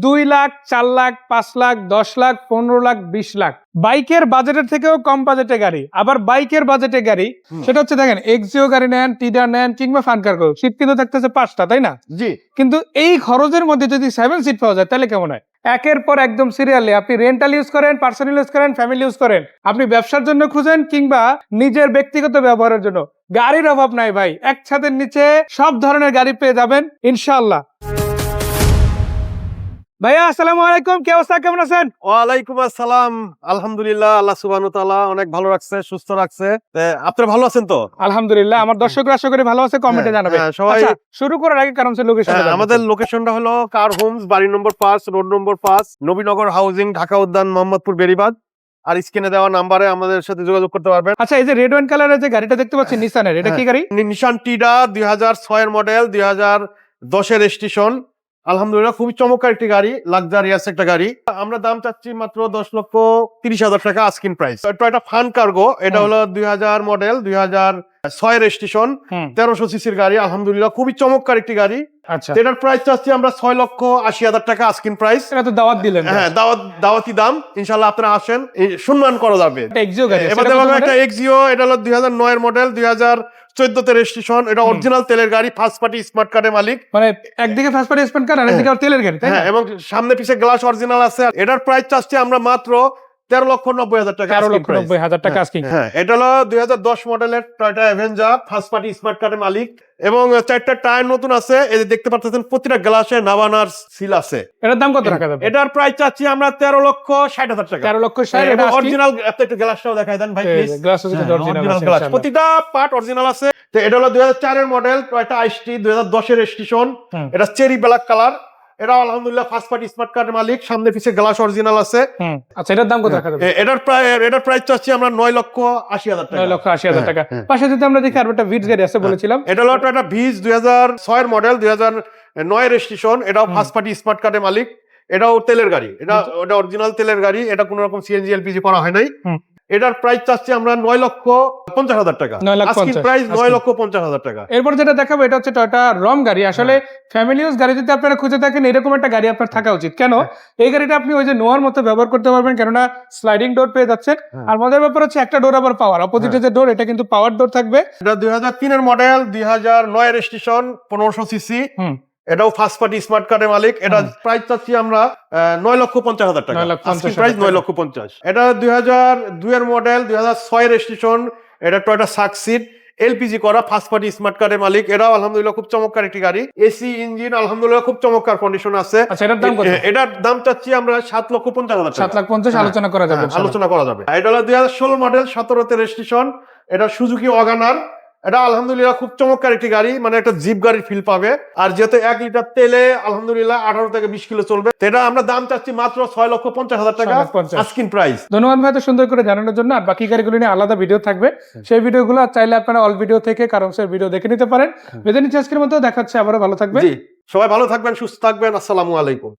দুই লাখ চার লাখ পাঁচ লাখ দশ লাখ পনেরো লাখ বিশ লাখ। বাইকের বাজেটের থেকেও কম বাজেটে গাড়ি। আবার বাইকের বাজেটে গাড়ি সেটা হচ্ছে দেখেন এক্সিও গাড়ি নেন টিডার নেন কিংবা ফানকার সিট কিন্তু থাকতেছে পাঁচটা তাই না? জি। কিন্তু এই খরচের মধ্যে যদি সেভেন সিট পাওয়া যায় তাহলে কেমন হয়? একের পর একদম সিরিয়ালি আপনি রেন্টাল ইউজ করেন পার্সোনাল ইউজ করেন ফ্যামিলি ইউজ করেন। আপনি ব্যবসার জন্য খুঁজেন কিংবা নিজের ব্যক্তিগত ব্যবহারের জন্য। গাড়ির অভাব নাই ভাই। এক ছাদের নিচে সব ধরনের গাড়ি পেয়ে যাবেন ইনশাআল্লাহ। ভাইয়া আসসালামু আলাইকুম। কি অবস্থা? কেমন আছেন? ওয়ালাইকুম আসসালাম। আলহামদুলিল্লাহ আল্লাহ তাআলা অনেক ভালো রাখছে সুস্থ রাখছে। তে, আপনারা ভালো আছেন তো? আলহামদুলিল্লাহ আমার দর্শকরা আশা করি ভালো আছে কমেন্টে হ্যাঁ, জানাবে। হ্যাঁ, সবাই আচ্ছা, শুরু করার আগে কারণ লোকেশন হ্যাঁ, আমাদের লোকেশনটা হলো কার হোমস বাড়ি number road number Nabinagar housing Dhaka Udyan Mohammadpur Beribadh আর স্ক্রিনে দেওয়া নাম্বারে আমাদের সাথে যোগাযোগ করতে পারবেন। আচ্ছা এই যে রেড ওয়াইন কালারের যে গাড়িটা দেখতে পাচ্ছি নিসানের এটা কি গাড়ি? নিশান টিডা দুই হাজার ছয়ের মডেল দুই হাজার দশের স্টেশন আলহামদুলিল্লাহ খুবই চমৎকার একটি গাড়ি লাক্সারিয়াস একটা গাড়ি আমরা দাম চাচ্ছি মাত্র দশ লক্ষ তিরিশ হাজার টাকা asking price Toyota Fun Cargo এটা। হলো দুই হাজার মডেল দুই হাজার ছয়ের স্টেশন তেরোশো সিসির গাড়ি আলহামদুলিল্লাহ খুবই চমৎকার একটি গাড়ি। আচ্ছা। এটার প্রাইস চাচ্ছি আমরা ছয় লক্ষ আশি হাজার টাকা আস্কিন প্রাইস এটা তো দাওয়াত দিলেন। হ্যাঁ দাওয়াত দাওয়াতি দাম। ইনশাল্লাহ আপনারা আসেন সম্মান করা যাবে। এবার একটা এক্সিও এটা হলো দুই হাজার নয়ের মডেল দুই হাজার চোদ্দতে রেজিস্ট্রেশন এটা অরিজিনাল তেলের গাড়ি ফার্স্ট পার্টি স্মার্ট কার্ডের মালিক। মানে একদিকে ফার্স্ট পার্টি স্পেন্ড কার আরেকদিকে আবার তেলের গাড়ি হ্যাঁ এবং সামনে পিছে গ্লাস অরিজিনাল আছে। এটার প্রাইস চাচ্ছি আমরা মাত্র তেরো লক্ষ নব্বই হাজার টাকা তেরো লক্ষ নব্বই হাজার টাকা আজকিং হ্যাঁ এটা হলো দুই হাজার দশ মডেলের Toyota Avanza first party smart কার্ডের মালিক। এবং চারটা টায়ার নতুন আছে এই যে দেখতে পাচ্ছেন প্রতিটা গ্লাসে নাভানার সিল আছে। এটার দাম কত যাবে এটার প্রাইস চাচ্ছি আমরা তেরো লক্ষ ষাট হাজার টাকা। তেরো লক্ষ ষাট এটা অরিজিনাল আপনি একটু গ্লাসটাও দেখাই দেন ভাই প্লিজ গ্লাস হ্যাঁ, অরিজিনাল glass। প্রতিটা পার্ট অরিজিনাল আছে। তো এটা হলো দুই হাজার চারের মডেল টয়টা আইসটি দুই হাজার দশের স্টেশন এটা চেরি ব্ল্যাক কালার এটা আলহামদুলিল্লাহ ফার্স্ট পার্টি স্মার্ট কার্ডের মালিক সামনে পিছে গ্লাস অরিজিনাল আছে। আচ্ছা এটার দাম কত রাখা এটার প্রায় এটার প্রাইস চাচ্ছি আমরা নয় লক্ষ আশি হাজার টাকা। নয় লক্ষ আশি হাজার হ্যাঁ, টাকা। হ্যাঁ। পাশে যদি আমরা দেখি আর একটা ভিডস গাড়ি আছে বলেছিলাম। এটা হলো একটা ভিজ দুই হাজার ছয়ের মডেল দুই হাজার নয়ের স্টেশন এটাও। ফার্স্ট পার্টি স্মার্ট কার্ডের মালিক। এটাও তেলের গাড়ি। এটা ওটা অরিজিনাল তেলের গাড়ি। এটা কোনো রকম সিএনজি এলপিজি করা হয় নাই। এটার প্রাইস চাচ্ছি আমরা নয় লক্ষ পঞ্চাশ হাজার টাকা। আজকের প্রাইস নয় লক্ষ পঞ্চাশ হাজার টাকা। এরপর যেটা দেখাবো এটা হচ্ছে টয়টা রম গাড়ি। আসলে ফ্যামিলি ইউজ গাড়ি যদি আপনারা খুঁজে থাকেন এরকম একটা গাড়ি আপনার থাকা উচিত। কেন? এই গাড়িটা আপনি ওই যে নোয়ার মতো ব্যবহার করতে পারবেন কেননা স্লাইডিং ডোর পেয়ে যাচ্ছেন। হ্যাঁ। আর মজার ব্যাপার হচ্ছে একটা ডোর আবার পাওয়ার অপোজিটে যে ডোর এটা কিন্তু পাওয়ার ডোর থাকবে। এটা দুই হাজার তিনের মডেল দুই হাজার নয় স্টেশন পনেরোশো সিসি হুম। এটাও ফার্স্ট পার্টি স্মার্ট কার্ডের মালিক। এটা প্রাইস চাচ্ছি আমরা নয় লক্ষ পঞ্চাশ হাজার টাকা। নয় লক্ষ পঞ্চাশ আজকের প্রাইস হাজার নয় লক্ষ পঞ্চাশ। এটা দুই হাজার দুইয়ের মডেল দুই হাজার ছয়ের স্টেশন এটা টয়টা সাকসিড এলপিজি করা ফার্স্ট পার্টি স্মার্ট কার্ডের মালিক। এটাও আলহামদুলিল্লাহ খুব চমৎকার একটি গাড়ি। এসি ইঞ্জিন আলহামদুলিল্লাহ খুব চমৎকার কন্ডিশন আছে। আচ্ছা এটার দাম এটার দাম চাচ্ছি আমরা সাত লক্ষ পঞ্চাশ হাজার সাত টাকা লাখ পঞ্চাশ হ্যাঁ, আলোচনা করা যাবে হ্যাঁ, আলোচনা করা যাবে। এটা হলো দুই হাজার ষোলো মডেল সতেরো সতেরোতে রেজিস্ট্রেশন এটা সুজুকি অগানার এটা আলহামদুলিল্লাহ খুব চমৎকার একটি গাড়ি মানে একটা জিপ গাড়ির ফিল পাবে। আর যেহেতু এক লিটার তেলে আলহামদুলিল্লাহ আঠারো থেকে বিশ কিলো চলবে। এটা আমরা দাম চাচ্ছি মাত্র ছয় লক্ষ পঞ্চাশ হাজার টাকা। আস্কিন প্রাইস ধন্যবাদ ভাই সুন্দর করে জানানোর জন্য। আর বাকি গাড়িগুলো নিয়ে আলাদা ভিডিও থাকবে। সেই ভিডিওগুলো চাইলে আপনারা অল ভিডিও থেকে কারণ সে ভিডিও দেখে নিতে পারেন। বেদে নিচে আজকের মতো দেখাচ্ছে আবারও ভালো থাকবে সবাই ভালো থাকবেন সুস্থ থাকবেন। আসসালামু আলাইকুম।